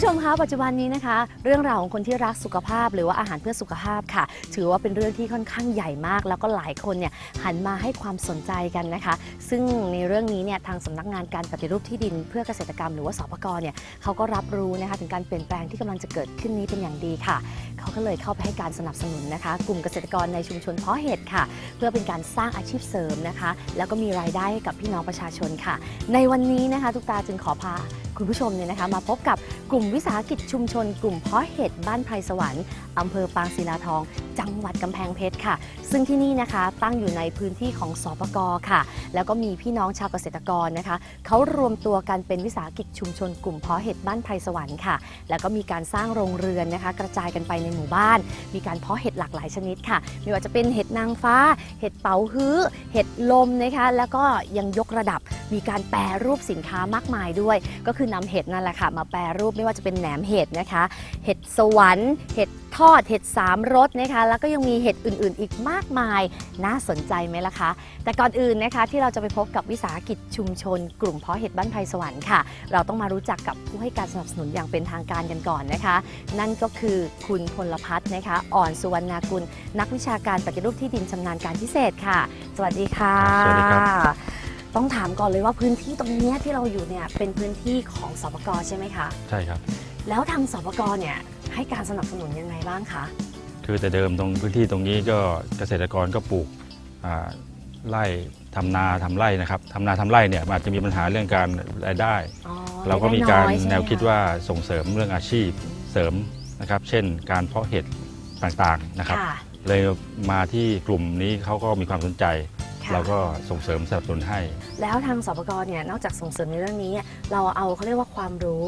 上 ปัจจุบันนี้นะคะ เรื่องราวของคนที่รักสุขภาพ หรือว่าอาหารเพื่อสุขภาพค่ะ ถือว่าเป็นเรื่องที่ค่อนข้างใหญ่มาก แล้วก็หลายคนเนี่ยหันมาให้ความสนใจกันนะคะ ซึ่งในเรื่องนี้เนี่ยทางสำนักงานการปฏิรูปที่ดินเพื่อเกษตรกรรมหรือว่าสปกเนี่ยเขาก็รับรู้นะคะถึงการเปลี่ยนแปลงที่กำลังจะเกิดขึ้นนี้เป็นอย่างดีค่ะเขาก็เลยเข้าไปให้การสนับสนุนนะคะ กลุ่มเกษตรกรในชุมชนเพาะเห็ดค่ะ เพื่อเป็นการสร้างอาชีพเสริมนะคะ แล้วก็มีรายได้ให้กับพี่น้องประชาชนค่ะ ในวันนี้นะคะทุกตาจึงขอพาคุณผู้ชมเนี่ยนะคะ มาพบกับกลุ่มวิสาหกิจชุมชนกลุ่มเพาะเห็ดบ้านไพรสวรรค์อำเภอปางศิลาทอง จังหวัดกำแพงเพชรค่ะ ซึ่งที่นี่นะคะตั้งอยู่ในพื้นที่ของสปกค่ะ แล้วก็มีพี่น้องชาวเกษตรกรนะคะเขารวมตัวกันเป็นวิสาหกิจชุมชนกลุ่มเพาะเห็ดบ้านไพรสวรรค์ค่ะ แล้วก็มีการสร้างโรงเรือนนะคะ กระจายกันไปในหมู่บ้าน มีการเพาะเห็ดหลากหลายชนิดค่ะไม่ว่าจะเป็นเห็ดนางฟ้า เห็ดเป๋าฮื้อ เห็ดลมนะคะแล้วก็ยังยกระดับมีการแปรรูปสินค้ามากมายด้วย ก็คือนำเห็ดนั่นแหละค่ะมาแปรรูปไม่ว่าจะเป็นแหนมเห็ดนะคะ เห็ดสวรรค์เห็ดทอดเห็ดสามรสนะคะ แล้วก็ยังมีเห็ดอื่นๆ อีกมากมายน่าสนใจไหมล่ะคะ แต่ก่อนอื่นนะคะที่เราจะไปพบกับวิสาหกิจชุมชน กลุ่มเพาะเห็ดบ้านไพรสวรรค์ค่ะ เราต้องมารู้จักกับผู้ให้การสนับสนุนอย่างเป็นทางการกันก่อนนะคะ นั่นก็คือคุณพลพัฒน์นะคะ อ่อนสุวรรณากุลนักวิชาการปฏิรูปที่ดินชำนาญการพิเศษค่ะ สวัสดีค่ะ สวัสดีครับต้องถามก่อนเลยว่าพื้นที่ตรงเนี้ยที่เราอยู่เนี่ยเป็นพื้นที่ของสปกใช่ไหมคะ ใช่ครับ แล้วทางสปกเนี่ยให้การสนับสนุนยังไงบ้างคะ คือแต่เดิมตรงพื้นที่ตรงนี้ก็เกษตรกรก็ปลูกอ่าไร่ทำนาทำไร่นะครับทำนาทำไร่เนี่ยมันอาจจะมีปัญหาเรื่องการรายได้ อ๋อเราก็มีการได้อยใช่ไหแนวคิดะว่าส่งเสริมเรื่องอาชีพเสริมนะครับ เช่นการเพาะเห็ดต่างๆนะครับ ค่ะเลยมาที่กลุ่มนี้เขาก็มีความสนใจ ค่ะเราก็ส่งเสริมสนับสนุนให้ แล้วทางสปกรเนี่ยนอกจากส่งเสริมในเรื่องนี้ เราเอาเขาเรียกว่าความรู้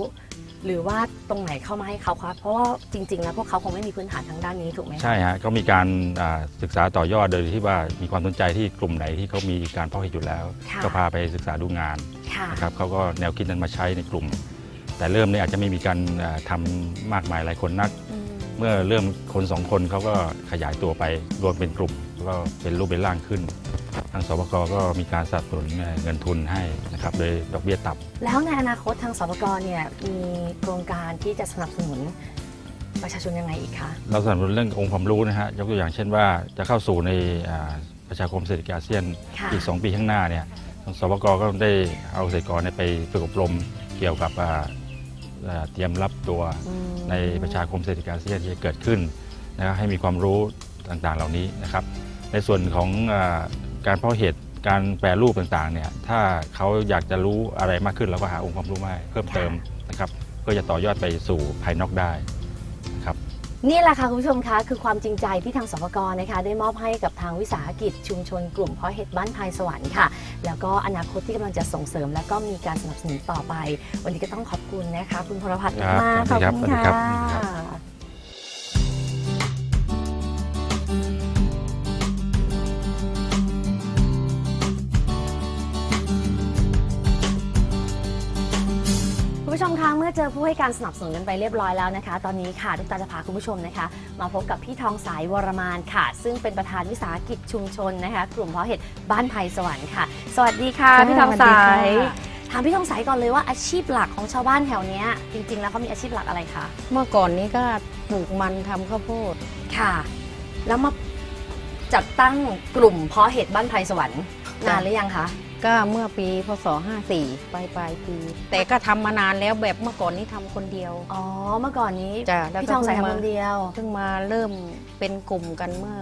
หรือว่าตรงไหนเข้ามาให้เขาครับ เพราะว่าจริงๆแล้วพวกเขาคงไม่มีพื้นฐานทางด้านนี้ถูกไหมคะใช่ฮะก็มีการอ่าศึกษาต่อยอดโดยที่ว่ามีความสนใจที่กลุ่มไหนที่เขามีการเพาะเห็ดอยู่แล้ว ค่ะก็พาไปศึกษาดูงานค่ะนะครับเขาก็แนวคิดนั้นมาใช้ในกลุ่ม แต่เริ่มเนี่ยอาจจะไม่มีการอ่าทำมากมายหลายคนนัก อืมเมื่อเริ่มคนสองคนเขาก็ขยายตัวไปรวมเป็นกลุ่มแล้วก็เป็นรูปเป็นร่างขึ้น ทางสบกก็มีการสนับสนุนเงินทุนให้นะครับโดยดอกเบี้ยต่ำแล้วในอนาคตทางสปกรเนี่ยมีโครงการที่จะสนับสนุนประชาชนยังไงอีกคะเราสนับสนุนเรื่ององค์ความรู้นะฮะยกตัวอย่างเช่นว่าจะเข้าสู่ในอ่าประชาคมเศรษฐกิจอาเซียนค่ะอีก 2 ปีข้างหน้าเนี่ยทางสบกก็ได้เอาเกษตรกรเนี่ยไปฝึกอบรมเกี่ยวกับอ่าอ่าเตรียมรับตัวอืมในประชาคมเศรษฐกิจอาเซียนที่จะเกิดขึ้นนะครับให้มีความรู้ต่างๆเหล่านี้นะครับ ในส่วนของอา การเพาะเห็ดการแปรรูปต่างๆเนี่ยถ้าเขาอยากจะรู้อะไรมากขึ้นเราก็หาองค์ความรู้มาให้เพิ่มเติมนะครับเพื่อจะต่อยอดไปสู่ภายนอกได้นะครับนี่แหละค่ะคุณผู้ชมคะคือความจริงใจที่ทางสปกรนะคะ ได้มอบให้กับทางวิสาหกิจชุมชนกลุ่มเพาะเห็ดบ้านพายสวรรค์ค่ะ แล้วก็อนาคตที่กำลังจะส่งเสริม และก็มีการสนับสนุนต่อไป วันนี้ก็ต้องขอบคุณนะคะ คุณพลพัฒน์ครับมากๆสวัสดีครับขอบคุณสวัสดีครับค่ะ เมื่อเจอผู้ให้การสนับสนุนกันไปเรียบร้อยแล้วนะคะ ตอนนี้ค่ะทุกตาจะพาคุณผู้ชมนะคะ มาพบกับพี่ทองสายวรมานค่ะ ซึ่งเป็นประธานวิสาหกิจชุมชนนะคะ กลุ่มเพาะเห็ดบ้านไผ่สวรรค์ค่ะ สวัสดีค่ะค่ะพี่ทองสวัสาสดียค่ะถามพี่ทองสายก่อนเลยว่าอาชีพหลักของชาวบ้านแถวเนี้ยจริง ๆ แล้วเขามีอาชีพหลักอะไรคะเมื่อก่อนนี้ก็ปลูกมันทำข้าวโพดค่ะ แล้วมาจัดตั้งกลุ่มเพาะเห็ดบ้านไผ่สวรรค์นานหรือยังคะ ก็เมื่อปีพศ 54ปลายปลายปี แต่ก็ทำมานานแล้วแบบเมื่อก่อนนี้ทำคนเดียวอ๋อเมื่อก่อนนี้จ้ะแล้วพี่ก็ทองสายเพิ่งทำมาคนเดียว เพิ่งมาเริ่มเป็นกลุ่มกันเมื่อ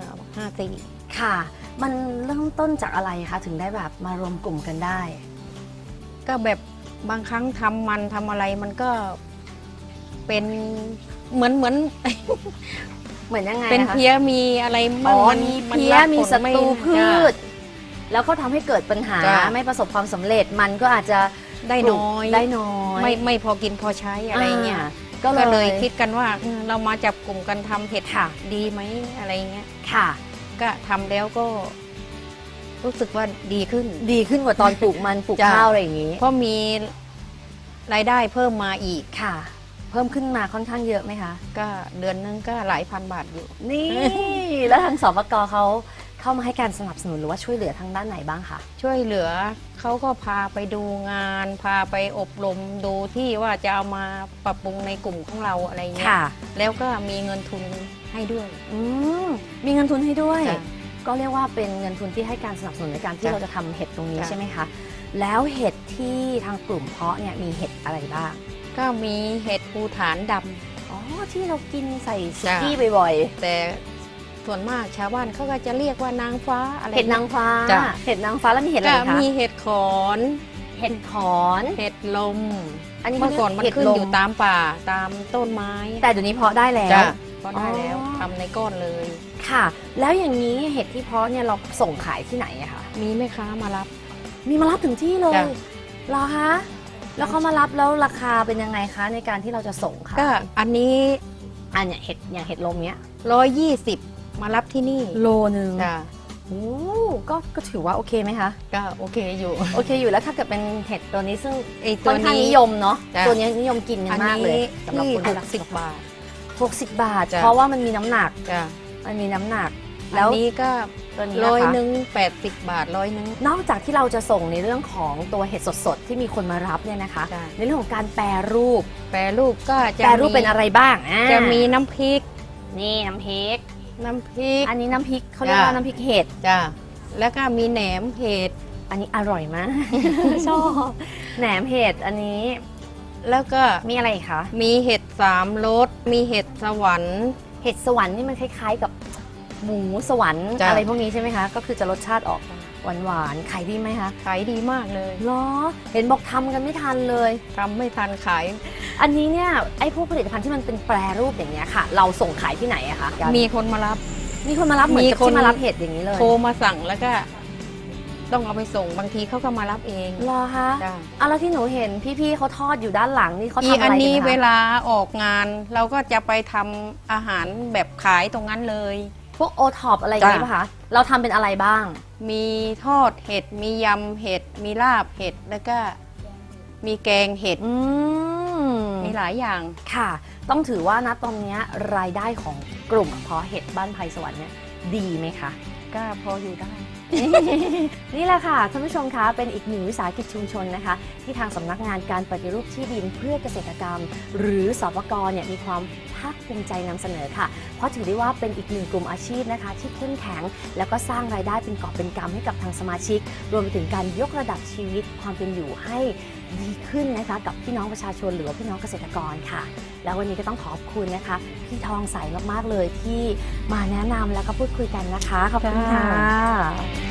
54 ค่ะ มันเริ่มต้นจากอะไรคะถึงได้แบบมารวมกลุ่มกันได้ ก็แบบบางครั้งทำมันทำอะไรมันก็เป็นเหมือนเหมือน เหมือนยังไงเป็นคะเพี้ยมีอะไรอ๋บ้างอมันมีนเพี้ยรับมีผลศัไตรูพืจ้ะช แล้วก็ทำให้เกิดปัญหา จ้ะ ไม่ประสบความสำเร็จมันก็อาจจะได้ปลูกน้อยได้น้อยไม่ไม่พอกินพอใช้อะไรเงี้ยาก็ก็เลเลยยคิดกันว่าเออเรามาจับกลุ่มกันทำเห็ดค่ะดีไหมอะไรเงี้ย ค่ะ ก็ทำแล้วก็ รู้สึกว่าดีขึ้น ดีขึ้นกว่าตอนปลูกมันปลูกจ้ะ ข้าวอะไรอย่างนี้เพราะมีรายได้เพิ่มมาอีก ค่ะ เพิ่มขึ้นมาค่อนข้างเยอะไหมคะ ก็เดือนนึงก็หลายพันบาทอยู่ นี่ แล้วทางสปกเขา เข้ามาให้การสนับสนุนหรือว่าช่วยเหลือทางด้านไหนบ้างคะ ช่วยเหลือเขาก็พาไปดูงาน พาไปอบรมดูที่ว่าจะเอามาปรับปรุงในกลุ่มของเราอะไรเงี้ยค่ะ แล้วก็มีเงินทุนให้ด้วย อืมมีเงินทุนให้ด้วย จ้ะก็เรียกว่าเป็นเงินทุนที่ให้การสนับสนุนในการที่จ้ะเราจะทำเห็ดตรงนี้จ้ะ ใช่ไหมคะ แล้วเห็ดที่ทางกลุ่มเพาะเนี่ยมีเห็ดอะไรบ้าง ก็มีเห็ดภูฐานดำ อ๋อที่เรากินใส่สุจ้ะกี้บ่อยแต่ ส่วนมากชาวบ้านเขาก็จะเรียกว่านางฟ้าอะไรๆเห็ดนางฟ้า จ้ะ เห็ดนางฟ้าแล้วมีเห็ดอะไรก็อีกคะมีเห็ดขอน เห็ดขอน เห็ดลม อันนี้เมื่อก่อนมันเห็ดขึ้นลอยู่ตามป่าตามต้นไม้แต่เดี๋ยวนี้เพาะได้แล้ว จ้ะก็ได้แล้วอ๋อ ทำในก้อนเลย ค่ะ แล้วอย่างนี้เห็ดที่เพาะเนี่ยเราส่งขายที่ไหนอะคะมีแม่ค้ามารับ มีมารับถึงที่เลยจ้ะ เหรอคะแล้วเขามารับแล้วราคาเป็นยังไงคะในการที่เราจะส่งค่ะก็อันนี้อันเนี่ยเห็ดอย่างเห็ดลมเนี้ยร้อยยี่สิบ มารับที่นี่โลนึงจ้ะโอ้ก็ก็ถือว่าโอเคไหมคะ ก็โอเคอยู่ โอเคอยู่แล้วถ้าเกิดเป็นเห็ดตัวนี้ซึ่งไอตัค่วอนข้างนี้นิยมเนาะจ้ะ ตัวนี้นิยมกินกันอันมากนี้เลยสำหรับที่คนหที่กรักสิบบาท60บาท จ้ะ เพราะว่ามันมีน้ำหนักจ้ะมันมีน้ำหนัก แล้แล้ววนี้ก็ตัวนี้ร้อยนะคะหนึ่งแปดสิบบาทร้อยหนึ่ง นอกจากที่เราจะส่งในเรื่องของตัวเห็ดสดๆ ที่มีคนมารับเนี่ยนะคะ จ้ะ ในเรื่องของการแปรรูป แปรรูปก็จะแปรรูปเป็นอะไรบ้างอ่าจะมีน้ำพริก นี่น้ำพริก น้ำพริก อันนี้น้ำพริกเขาเรียกจ้ะว่าน้ำพริกเห็ด จ้ะแล้วก็มีแหนมเห็ด อันนี้อร่อยมาก ชอบแหนมเห็ดอันนี้ แล้วก็มีอะไรอีกคะ มีเห็ดสามรส มีเห็ดสวรรค์ เห็ดสวรรค์นี่มันคล้ายๆกับหมูสวรรค์จ้ะ อะไรพวกนี้ใช่ไหมคะ ก็คือจะรสชาติออก หวานๆขายดีไหมคะขายดีมากเลยเหรอเห็นบอกทำกันไม่ทันเลย ทำไม่ทันขาย อันนี้เนี่ยไอ้พวกผลิตภัณฑ์ที่มันเป็นแปรรูปอย่างเงี้ยค่ะ เราส่งขายที่ไหนอะคะมีคนมารับ มีคนมารับเหมือนกับมีคน ที่มารับเห็ดอย่างนี้เลยโทรมาสั่งแล้วก็ ต้องเอาไปส่งบางทีเขาก็มารับเองเหรอคะจ้ะอะแล้วที่หนูเห็นพี่ๆเขาทอดอยู่ด้านหลังนี่เขาอีทำอะไรอันกันนี้คะเวลาออกงาน เราก็จะไปทำอาหารแบบขายตรงนั้นเลย พวกโอท็อปอะไรอย่างนี้จ้ะ ป่ะคะเราทำเป็นอะไรบ้าง มีทอดเห็ด มียำเห็ด มีลาบเห็ด แล้วก็มีแกงเห็ด อืมมีหลายอย่าง ค่ะ ต้องถือว่านะตอนเนี้ยรายได้ของกลุ่มเพาะเห็ดบ้านไผ่สวรรค์เนี่ยดีไหมคะ ก็พออยู่ได้ นี่แหละค่ะท่านผู้ชมคะเป็นอีกหนึ่งวิสาหกิจชุมชนนะคะ ที่ทางสำนักงานการปฏิรูปที่ดินเพื่อเกษตรกรรม หรือสปกเนี่ยมีความ ภาคภูมิใจนำเสนอค่ะ เพราะถือได้ว่าเป็นอีกหนึ่งกลุ่มอาชีพนะคะ ที่เข้มแข็ง แล้วก็สร้างรายได้เป็นกอบเป็นกำให้กับทางสมาชิก รวมไปถึงการยกระดับชีวิตความเป็นอยู่ให้ดีขึ้นนะคะกับพี่น้องประชาชนหรือว่าพี่น้องเกษตรกรค่ะ แล้ววันนี้ก็ต้องขอบคุณนะคะ พี่ทองใสมากๆเลยที่มาแนะนำแล้วก็พูดคุยกันนะคะขอบคุณค่ะ